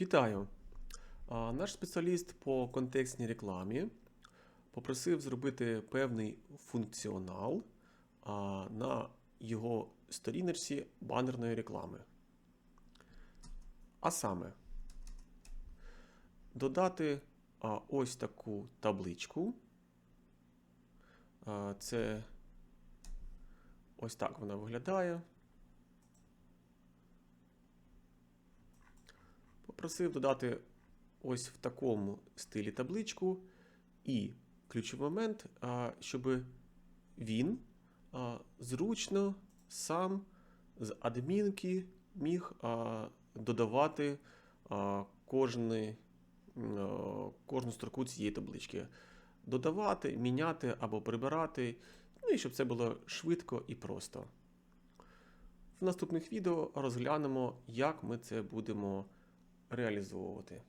Вітаю! Наш спеціаліст по контекстній рекламі попросив зробити певний функціонал на його сторіночці банерної реклами. А саме, додати ось таку табличку. Це ось так вона виглядає. Попросив додати ось в такому стилі табличку. І ключовий момент, щоб він зручно сам з адмінки міг додавати кожний, кожну строку цієї таблички. Додавати, міняти або прибирати, ну і щоб це було швидко і просто. В наступних відео розглянемо, як ми це будемо реалізовувати.